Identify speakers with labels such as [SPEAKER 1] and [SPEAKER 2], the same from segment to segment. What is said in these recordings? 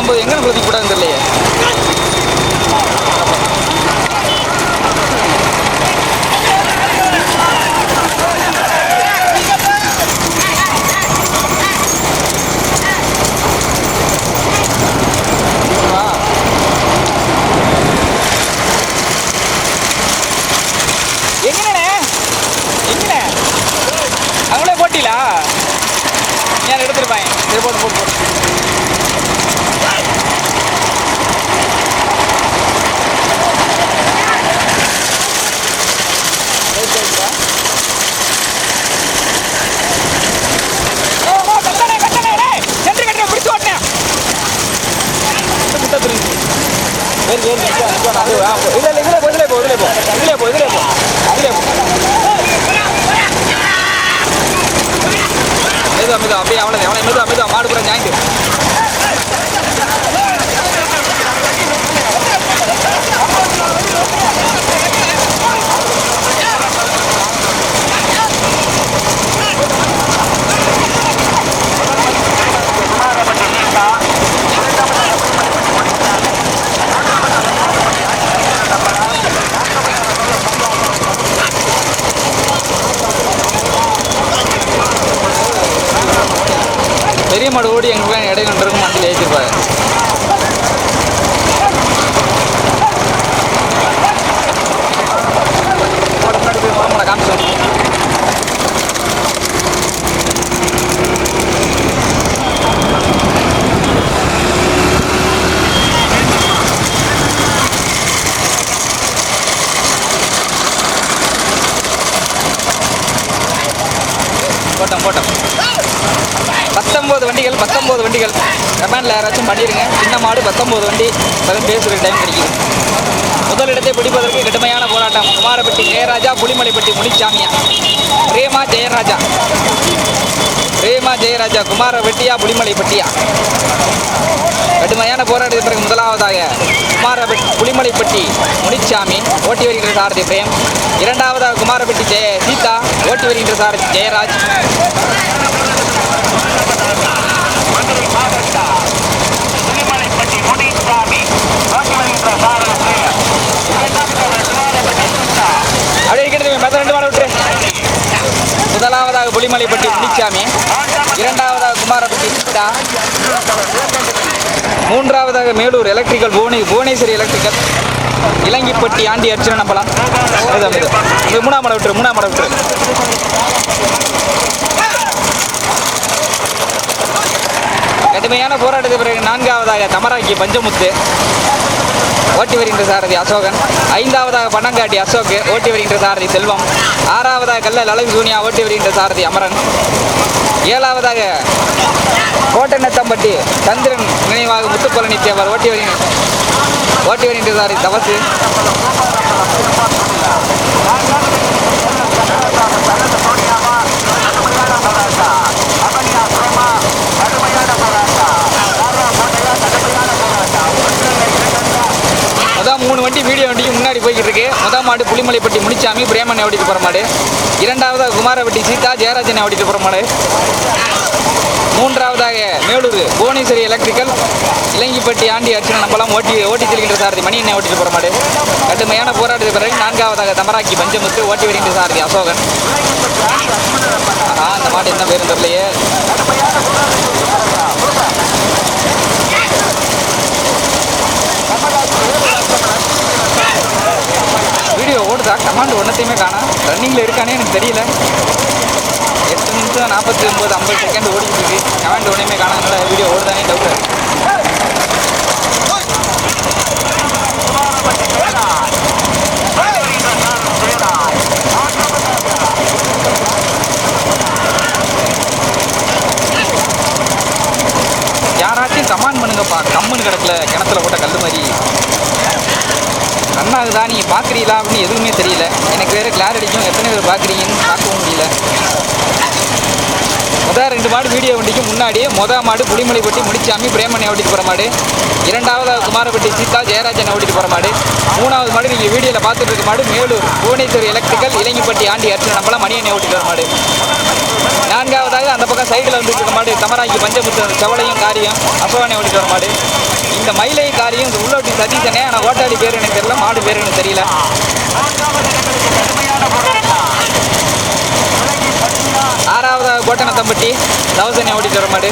[SPEAKER 1] யாருக்கிட்ட எங்கே எங்க தெரியலையே? இல்ல, இல்ல, இதுல போ, போ, போ. போ, போ. போ. மெதுவா, மெதுவா, அப்படியே அவனை அவனை மெதுவா, மெதுவா, மாடு கூட ஞாயிற்று பெரிய மாடு ஓடி எங்களுக்குலாம் இடையில இருக்கும் மண்டியில் ஜெயிச்சிருப்பாரு பத்தொம்போது வண்டிகள். பத்தொம்போது கமெண்டில் யாராச்சும் பண்ணிடுங்க சின்ன மாடு பத்தொம்போது வண்டி இப்போதான் பேசுகிற டைம் கிடைக்குது. முதலிடத்தை பிடிப்பதற்கு கடுமையான போராட்டம். குமாரப்பட்டி ஜெயராஜா புலிமலைப்பட்டி முனிச்சாமியா. ரேமா ஜெயராஜா. ரேமா ஜெயராஜா குமார பெட்டியா புலிமலை புலிமலைப்பட்டியா? கடுமையான போராட்டத்திற்கு பிறகு முதலாவதாக குமாரப்பட்டி புலிமலைப்பட்டி முனிச்சாமி ஓட்டி வருகின்ற சாரதி பிரேம். இரண்டாவதாக குமாரப்பட்டி ஜெய சீதா ஓட்டி வருகின்ற சாரதி ஜெயராஜ்
[SPEAKER 2] திருமலைப்பட்டி முடிசாமி நோக்கி வருகின்ற சாரதி
[SPEAKER 1] அப்படியே இருக்கிறது மற்ற ரெண்டு மாடு விட்டுரு முதலாவதாக புலிமலைப்பட்டி முனிச்சாமி இரண்டாவதாக குமாரப்பட்டி சீதா மூன்றாவதாக மேலூர் எலக்ட்ரிக்கல் புவனே புவனேஸ்வரி எலக்ட்ரிக்கல் இலங்கிப்பட்டி ஆண்டி அர்ச்சனை நம்பலாம் இது. மூணாம் மடை விட்டுரு மூணாம் மடை விட்டுரு. கடுமையான போராட்டத்துக்கு பிறகு நான்காவதாக தமராக்கி பஞ்சமுத்து. ஓட்டி வருகின்ற சாரதி அசோகன். ஐந்தாவதாக பன்னங்காட்டி அசோக் ஓட்டி வருகின்ற சாரதி செல்வம். ஆறாவதாக கல்லல் அழகு சூனியா ஓட்டி வருகின்ற சாரதி அமரன். ஏழாவதாக கோட்டநத்தம்பட்டி சந்திரன் நினைவாக முத்துப்பழனி தேவர் ஓட்டி வருகின்ற ஓட்டி வருகின்ற சாரதி தவசு அதான் மூணு வண்டி வீடியோ வண்டிக்கு முன்னாடி போய்கிட்டு இருக்கு முதல் மாடு புலிமலைப்பட்டி முனிச்சாமி பிரேமனை ஓட்டிட்டு போகிற மாடு. இரண்டாவதாக குமாரவட்டி சீதா ஜெயராஜனை ஓட்டிட்டு போகிற மாடு. மூன்றாவதாக மேலூர் புவனேஸ்வரி எலக்ட்ரிக்கல் இலங்கிப்பட்டி ஆண்டி அர்ச்சனை நம்பலாம் ஓட்டி ஓட்டி செல்கின்ற சாரதி மணி எண்ணெய் ஓட்டிட்டு போகிற மாடு. கடுமையான போராட்டத்தை பிறகு நான்காவதாக தமராக்கி பஞ்சமுத்து ஓட்டி வருகின்ற சாரதி அசோகன். ஆனால் அந்த மாடு என்ன பேரும் தெரியலையே வீடியோ ஓடுதா கமாண்ட் ஒன்றத்தையுமே காணா. ரன்னிங்கில் இருக்கானே எனக்கு தெரியல. எட்டு நிமிஷம் நாற்பத்தி ஒம்பது ஐம்பது செகண்ட் ஓடிக்கிட்டு இருக்கு. கமாண்ட் ஒன்றையுமே காணாதனால வீடியோ ஓடுதானே டவுட் யாராச்சும் கமாண்ட் பண்ணுங்கப்பா. கம்முன்னு கிடக்கல. கிணத்துல போட்ட கல் மாதிரி. நன்னாகுதா? நீங்கள் பார்க்குறீங்களா அப்படின்னு எதுவுமே தெரியல. எனக்கு வேறு கிளாரிட்டிக்கும் எத்தனை பேர் பார்க்குறீங்கன்னு பார்க்கவும் முடியல. முதல் ரெண்டு மாடு வீடியோ வண்டிக்கு முன்னாடி மொதல் மாடு புலிமலைப்பட்டி முடிச்சாமி பிரேமனை ஓட்டிட்டு போகிற மாடு. இரண்டாவது குமாரப்பட்டி சீதா ஜெயராஜனை ஓட்டிட்டு போகிற மாடு. மூணாவது மாடு நீங்கள் வீடியோவில் பார்த்துட்டு இருக்க மாடு மேலூர் புவனேஸ்வர் எலக்ட்ரிக்கல் இலங்கிப்பட்டி ஆண்டி அர்ச்சனை நம்பலாம் மணியனை ஓட்டிட்டு வர மாடு. நான்காவதாக அந்த பக்கம் சைடில் வந்துட்டு இருக்க மாடு தமராக்கி பஞ்சமுத்து செவலையும் காரியம் அசோகனை ஓட்டிட்டு வர மாடு. இந்த மயிலை காரியம் இந்த உள்ளோட்டி சதீசனே ஆனால் ஓட்டாளி பேர் எனக்கு தெரியல மாடு பேர் எனக்கு தெரியல. கோட்டனத்தம்பட்டி தவசனை ஓட்டிட்டு வர மாடு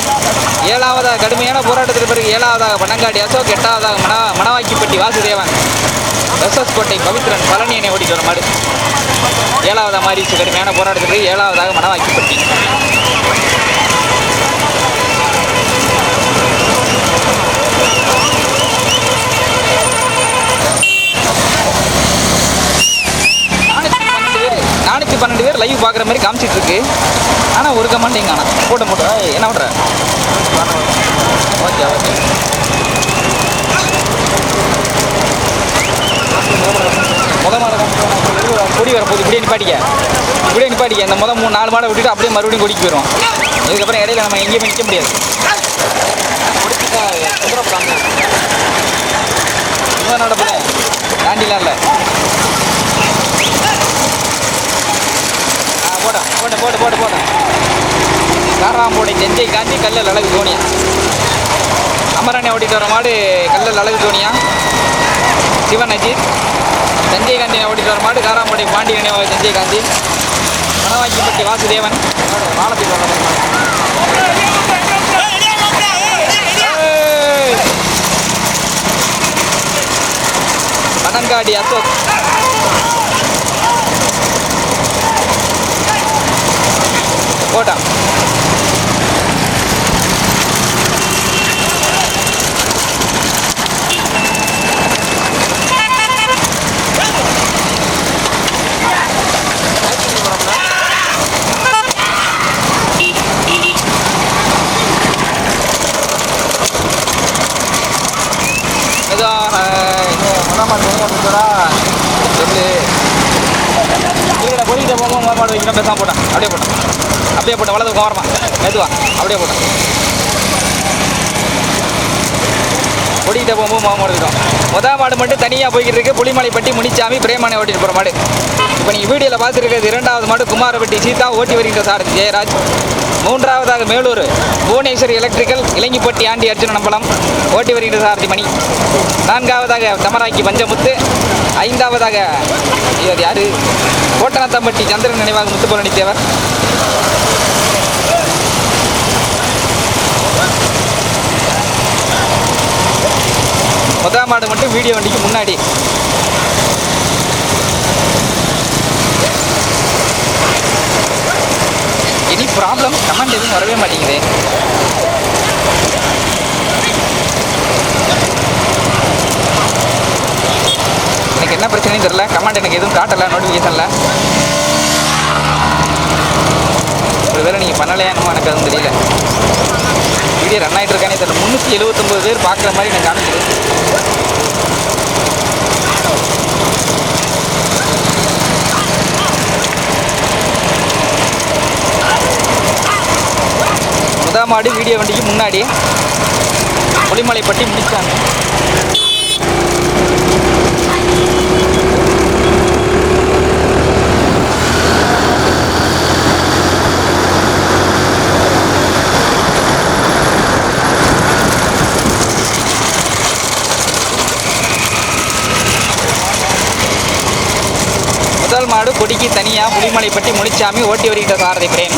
[SPEAKER 1] ஏழாவதாக கடுமையான போராட்டத்திற்கு பிறகு ஏழாவதாக பனங்காடி அசோக் எட்டாவதாக மன மணவாக்கிப்பட்டி வாசுதேவன். எஸ்எஸ் கோட்டை பவித்ரன் பழனியனை ஓட்டிட்டு வர மாடு ஏழாவதாக மாறிச்சு கடுமையான போராட்டத்திற்கு ஏழாவதாக மணவாக்கிப்பட்டி. பேர் லைவ் பார்க்குற மாதிரி காமிச்சிட்டு இருக்கு ஆனால் ஒரு கமெண்ட் எங்க ஆனால் போட்ட போட்டு. என்ன பண்ணுற ஓகே ஓகே. முத கொடி வர போகுது. இப்படியே நிப்பாட்டிக்க. இப்படியே நிப்பாட்டிக்க. இந்த முத மூணு நாலு மாடை விட்டுட்டு அப்படியே மறுபடியும் கொடிக்கு போயிடும் இதுக்கப்புறம் இடையில நம்ம எங்கேயுமே நிற்க முடியாது. முடிச்சுட்டா நடப்பேன் தாண்டிலாம் இல்லை. போட போட போட போட போட. காராம்போடை செஞ்சை காஞ்சி கல்லல் அழகு தோனியா அமரனை ஓட்டிட்டு வர மாடு கல்லல் அழகு தோனியா சிவன் அஜித் சஞ்சய் காந்தியை ஓட்டிட்டு வர மாடு காராம்போடை பாண்டி நினைவாக சஞ்சய் காந்தி. மணவாக்கிப்பட்டி வாசுதேவன். வாழத்துக்கு வர பனங்காடி அசோக். மொதல் மாடு அப்படியே போட்டான் அப்படியே போட்டான் வலது கோரமா மெதுவா. அப்படியே போட்டான் ஒடிக்கிட்ட போகும்போது முகம் மாடு முதல் மாடு மட்டும் தனியாக போய்கிட்டு இருக்கு. புலிமலைப்பட்டி முனிச்சாமி பிரேமானை ஓட்டிட்டு போகிற மாடு. இப்போ நீங்கள் வீடியோவில் பார்த்துருக்கிறது இரண்டாவது மாடு குமாரப்பட்டி சீதா ஓட்டி வருகின்ற சாரதி ஜெயராஜ். மூன்றாவதாக மேலூர் புவனேஸ்வரி எலக்ட்ரிக்கல் இலங்கிப்பட்டி ஆண்டி அர்ஜுன நம்பலம் ஓட்டி வருகின்ற சாரதி மணி. நான்காவதாக தமராக்கி பஞ்சமுத்து ஐந்தாவதாக இவர் யாரு? கோட்டனத்தம்பட்டி சந்திரன் நினைவாக முத்துப்பழனி தேவர். முதல் மாடு மட்டும் வீடியோ வண்டிக்கு முன்னாடி. எனி ப்ராப்ளம் கமெண்ட் எதுவும் வரவே மாட்டேங்குது. என்ன பிரச்சனையும் தெரில கமெண்ட் எனக்கு எதுவும் காட்டலை நோட்டிஃபிகேஷனில் ஒருவேளை நீங்கள் பண்ணலையா எனக்கு அதுவும் தெரியல. வீடியோ ரன் ஆகிட்டு இருக்கானே தெரியல. முந்நூற்றி எழுபத்தொம்பது பேர் பார்க்குற மாதிரி எனக்கு காமிக்குது. முதல் மாடு வீடியோ வண்டிக்கு முன்னாடி. புலிமலைப்பட்டி முடித்தாங்க முதல் மாடு கொடிக்கு தனியாக புலிமலைப்பட்டி முனிச்சாமி ஓட்டி வருகின்ற சாரதி பிரேம்.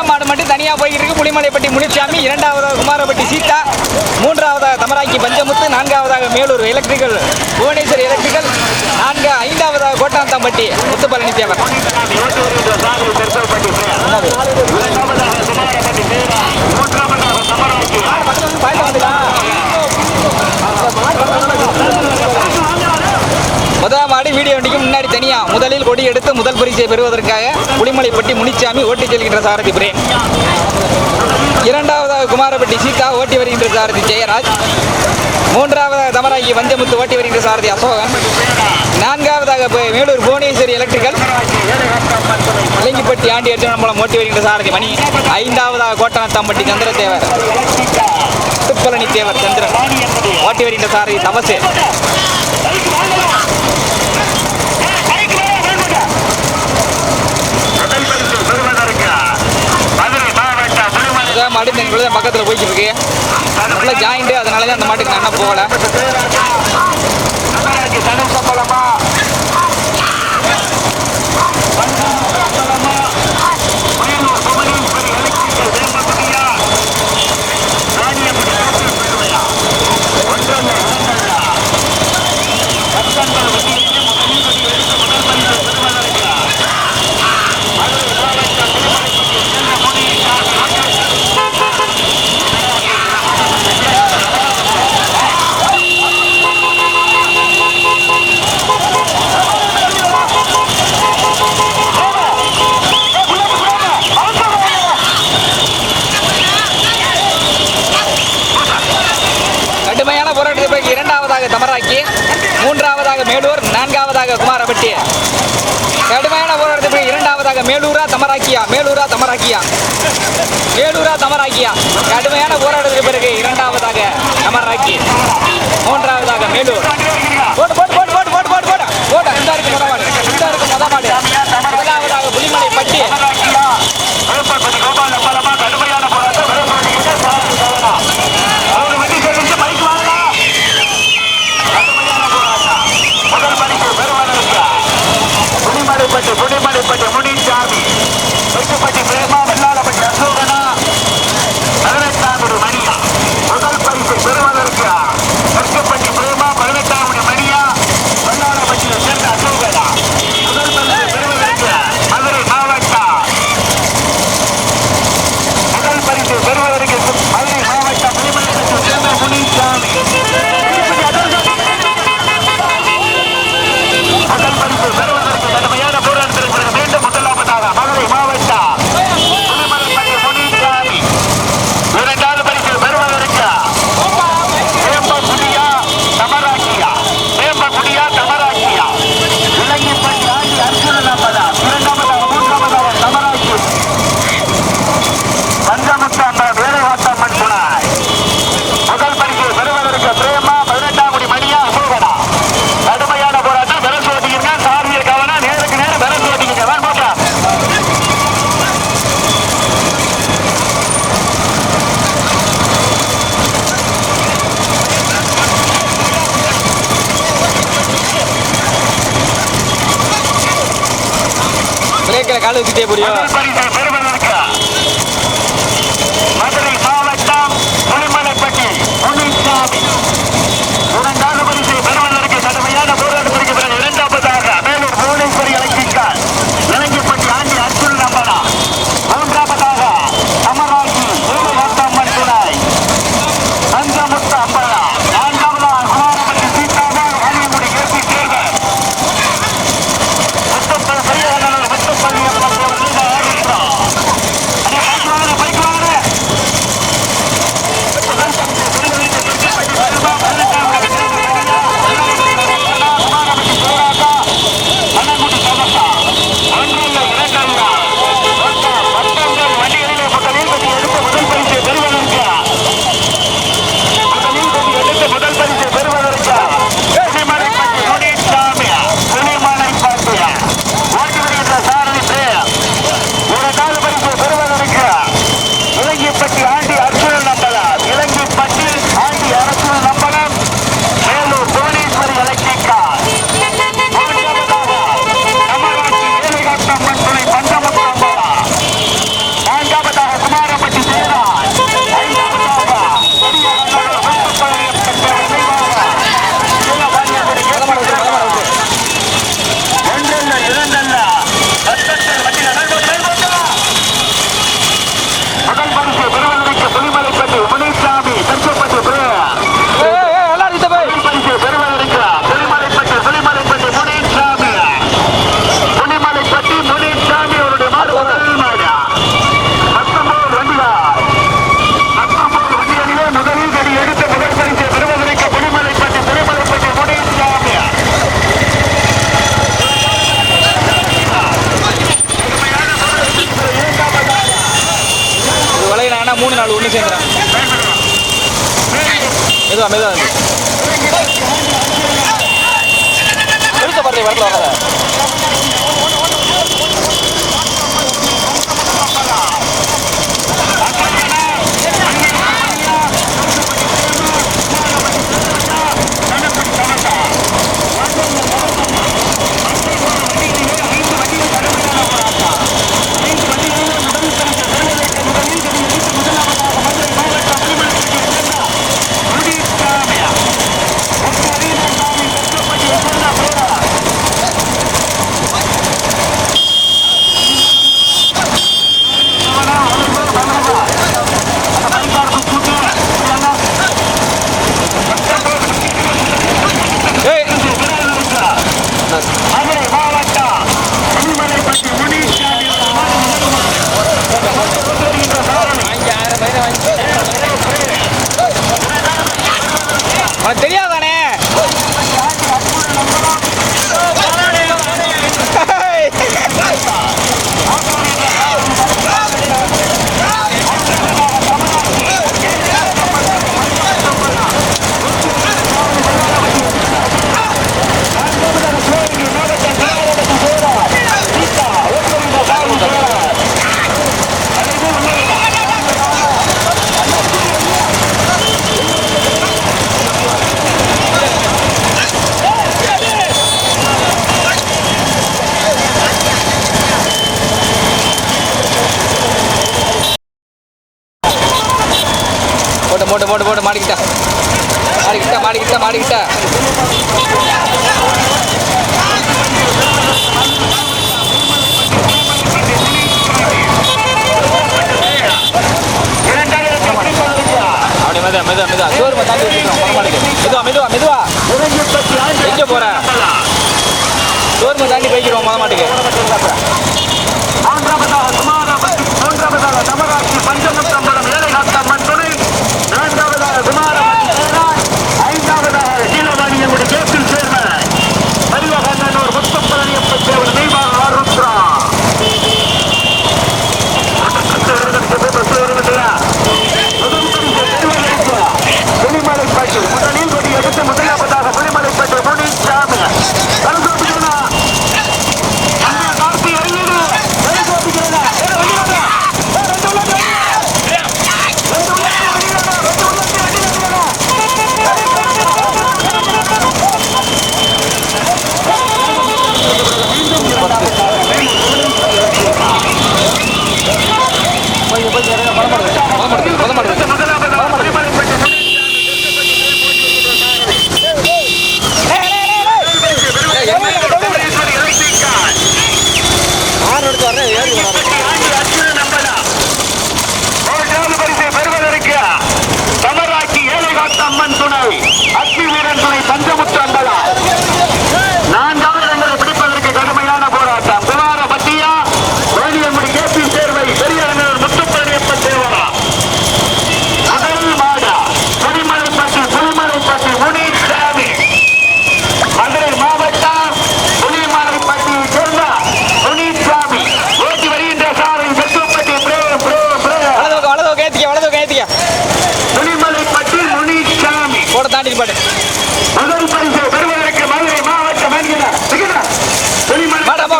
[SPEAKER 2] முதல்
[SPEAKER 1] மாடு மட்டும் தனியாக போய்கிட்டு இருக்கு. புலிமலைப்பட்டி முனிசாமி இரண்டாவதாக குமாரப்பட்டி சீதா மூன்றாவதாக தமராக்கி பஞ்சமுத்து நான்காவதாக மேலூர் எலக்ட்ரிக்கல் புவனேஸ்வரி எலக்ட்ரிக்கல் நான்கு ஐந்தாவதாக கோட்டாந்தாம்பட்டி முத்து பழனித்தேவர் பாயிண்ட் வந்துடா முன்னாடி வீடியோ வண்டிக்கு முன்னாடி தனியாக முதலில்
[SPEAKER 2] கொடி எடுத்து முதல் பரிசை பெறுவதற்காக புளிமலைப்பட்டி முனிச்சாமி ஓட்டி செல்கின்ற சாரதி பிரேன் இரண்டாவதாக குமாரப்பட்டி சீதா ஓட்டி வருகின்ற சாரதி ஜெயராஜ். மூன்றாவதாக தமராகி வஞ்சமுத்து ஓட்டி வருகின்ற சாரதி அசோகன். நான்காவதாக மேலூர் புவனேஸ்வரி எலக்ட்ரிக்கல் இலங்கிப்பட்டி ஆண்டி அர்ஜுனன் மூலம் ஓட்டி வருகின்ற சாரதி மணி. ஐந்தாவதாக கோட்டனத்தாம்பட்டி சந்திரதேவர் திருப்பழனி தேவர் சந்திரன். ஓட்டி வருகின்ற சாரதி தமசு. மாட்டு மீன் விழுத பக்கத்தில் போய்க்கிட்டு இருக்கு நல்லா ஜாயிண்ட்டு அதனால தான் அந்த மாட்டுக்கு நான் என்ன போகலை किया।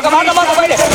[SPEAKER 2] que más, no más, compadre.